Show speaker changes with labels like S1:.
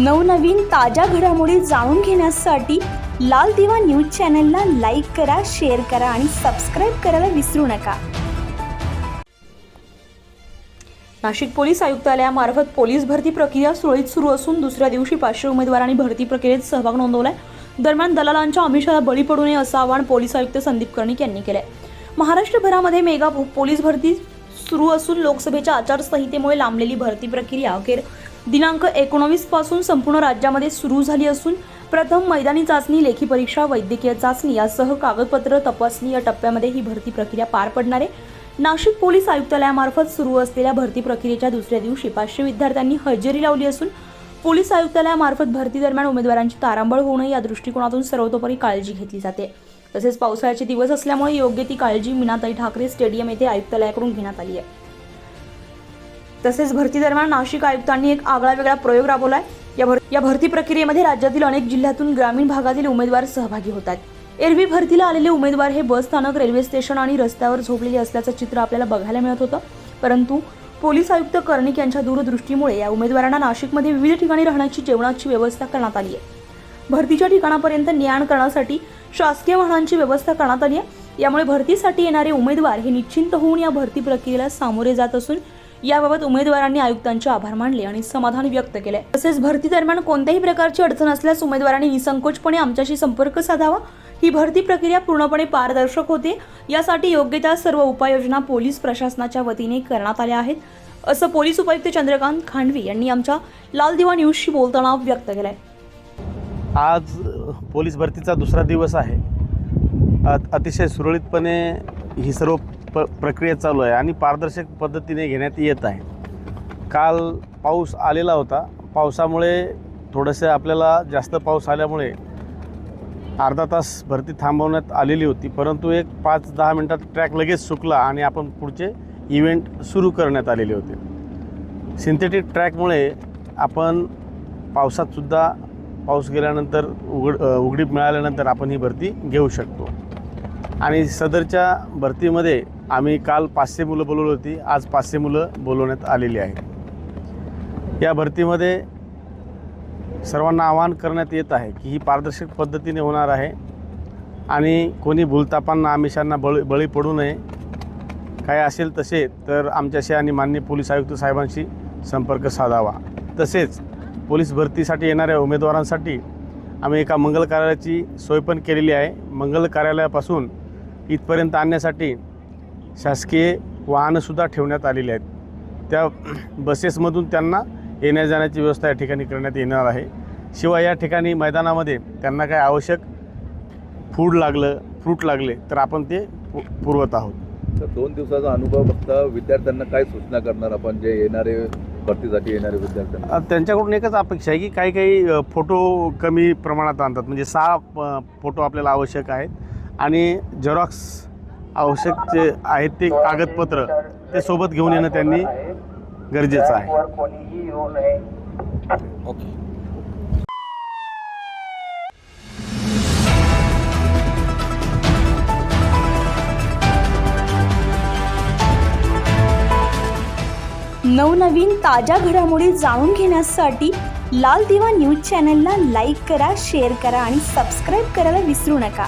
S1: नवनवीन ताज्या घडामोडी जाणून घेण्यासाठी लाल दिवा न्यूज चॅनलला लाईक करा शेअर करा आणि सबस्क्राईब करायला विसरू नका.
S2: नाशिक पोलीस आयुक्तालयामार्फत पोलीस भरती प्रक्रिया सुरळीत सुरू असून दुसऱ्या दिवशी पाचशे उमेदवारांनी भरती प्रक्रियेत सहभाग नोंदवलाय. दरम्यान दलालांच्या अमिषाला बळी पडू नये असं आवाहन पोलीस आयुक्त संदीप कर्णिक यांनी केलंय. महाराष्ट्रभरामध्ये मेगा पोलीस भरती सुरू असून लोकसभेच्या आचारसंहितेमुळे लांबलेली भरती प्रक्रिया अखेर दिनांक एकोणवीसपासून संपूर्ण राज्यामध्ये सुरू झाली असून प्रथम मैदानी चाचणी लेखी परीक्षा वैद्यकीय चाचणी यासह कागदपत्र तपासणी या टप्प्यामध्ये ही भरती प्रक्रिया पार पडणार आहे. नाशिक पोलीस आयुक्तालयामार्फत सुरू असलेल्या भरती प्रक्रियेच्या दुसऱ्या दिवशी पाचशे विद्यार्थ्यांनी हजेरी लावली असून पोलीस आयुक्तालयामार्फत भरती दरम्यान उमेदवारांची तारांबळ होऊ नये या दृष्टिकोनातून सर्वतोपरी काळजी घेतली जाते. तसेच पावसाळ्याचे दिवस असल्यामुळे योग्य ती काळजी मीनाताई ठाकरे स्टेडियम येथे आयुक्तालयाकडून घेण्यात आली आहे. तसेच भरती दरम्यान नाशिक आयुक्तांनी एक आगळा वेगळा प्रयोग राबवलाय. या भर या भरती प्रक्रियेमध्ये राज्यातील अनेक जिल्ह्यातून ग्रामीण भागातील उमेदवार सहभागी होतात एरवी भरतीला आलेले उमेदवार हे बस स्थानक रेल्वे स्टेशन आणि रस्त्यावर झोपलेले असल्याचं चित्र आपल्याला बघायला मिळत होतं. परंतु पोलीस आयुक्त कर्णिक यांच्या दूरदृष्टीमुळे या उमेदवारांना नाशिकमध्ये विविध ठिकाणी राहण्याची जेवणाची व्यवस्था करण्यात आली आहे. भरतीच्या ठिकाणापर्यंत ने करण्यासाठी शासकीय वाहनांची व्यवस्था करण्यात आली आहे. यामुळे भरतीसाठी येणारे उमेदवार हे निश्चिंत होऊन या भरती प्रक्रियेला सामोरे जात असून याबाबत उमेदवारांनी आयुक्तांचे आभार मानले आणि समाधान व्यक्त केले. तसेच भरती दरम्यान कोणत्याही प्रकारची अडचण असल्यास उमेदवारांनी निसंकोचपणे आमच्याशी संपर्क साधावा. ही भरती प्रक्रिया पूर्णपणे पारदर्शक होते. यासाठी योग्य त्या सर्व उपाययोजना पोलीस प्रशासनाच्या वतीने करण्यात आल्या आहेत. असं पोलीस उपायुक्त चंद्रकांत खांडवी यांनी आमच्या लाल दिवा न्यूजशी बोलताना व्यक्त केलंय.
S3: आज पोलीस भरतीचा दुसरा दिवस आहे. अतिशय सुरळीतपणे ही सर्व प प्रक्रिया चालू आहे आणि पारदर्शक पद्धतीने घेण्यात येत आहे. काल पाऊस आलेला होता. पावसामुळे थोडंसं आपल्याला जास्त पाऊस आल्यामुळे अर्धा तास भरती थांबवण्यात आलेली होती. परंतु एक पाच दहा मिनटात ट्रॅक लगेच सुकला आणि आपण पुढचे इव्हेंट सुरू करण्यात आलेले होते. सिंथेटिक ट्रॅकमुळे आपण पावसातसुद्धा पाऊस गेल्यानंतर उघड उघडीप मिळाल्यानंतर आपण ही भरती घेऊ शकतो. आणि सदरच्या भरतीमध्ये आम्ही काल पाचशे मुलं बोलवली होती. आज पाचशे मुलं बोलवण्यात आलेली आहेत. या भरतीमध्ये सर्वांना आवाहन करण्यात येत आहे की ही पारदर्शक पद्धतीने होणार आहे आणि कोणी भूलतापांना आमिषांना बळी बळी पडू नये. काय असेल तसे तर आमच्याशी आणि माननीय पोलीस आयुक्त साहेबांशी संपर्क साधावा. तसेच पोलीस भरतीसाठी येणाऱ्या उमेदवारांसाठी आम्ही एका मंगल कार्यालयाची सोय पण केलेली आहे. मंगल कार्यालयापासून इथपर्यंत आणण्यासाठी शासकीय वाहनंसुद्धा ठेवण्यात आलेली आहेत. त्या बसेसमधून त्यांना येण्या जाण्याची व्यवस्था या ठिकाणी करण्यात येणार आहे. शिवाय या ठिकाणी मैदानामध्ये त्यांना काय आवश्यक फूड लागलं फ्रूट लागले तर आपण ते पु पुरवत आहोत.
S4: तर दोन दिवसाचा अनुभव बघता विद्यार्थ्यांना काय सूचना करणार आपण जे येणारे भरतीसाठी येणारे विद्यार्थ्यांना?
S3: त्यांच्याकडून एकच अपेक्षा आहे की काही काही फोटो कमी प्रमाणात आणतात. म्हणजे सहा फोटो आपल्याला आवश्यक आहेत. आणि झेरॉक्स आवश्यक जे आहेत ते कागदपत्र ते सोबत घेऊन येणं त्यांनी गरजेचं आहे.
S4: ओके.
S1: नवनवीन ताज्या घडामोडी जाणून घेण्यासाठी लाल दिवा न्यूज चॅनलला लाईक करा शेअर करा आणि सबस्क्राईब करायला विसरू नका.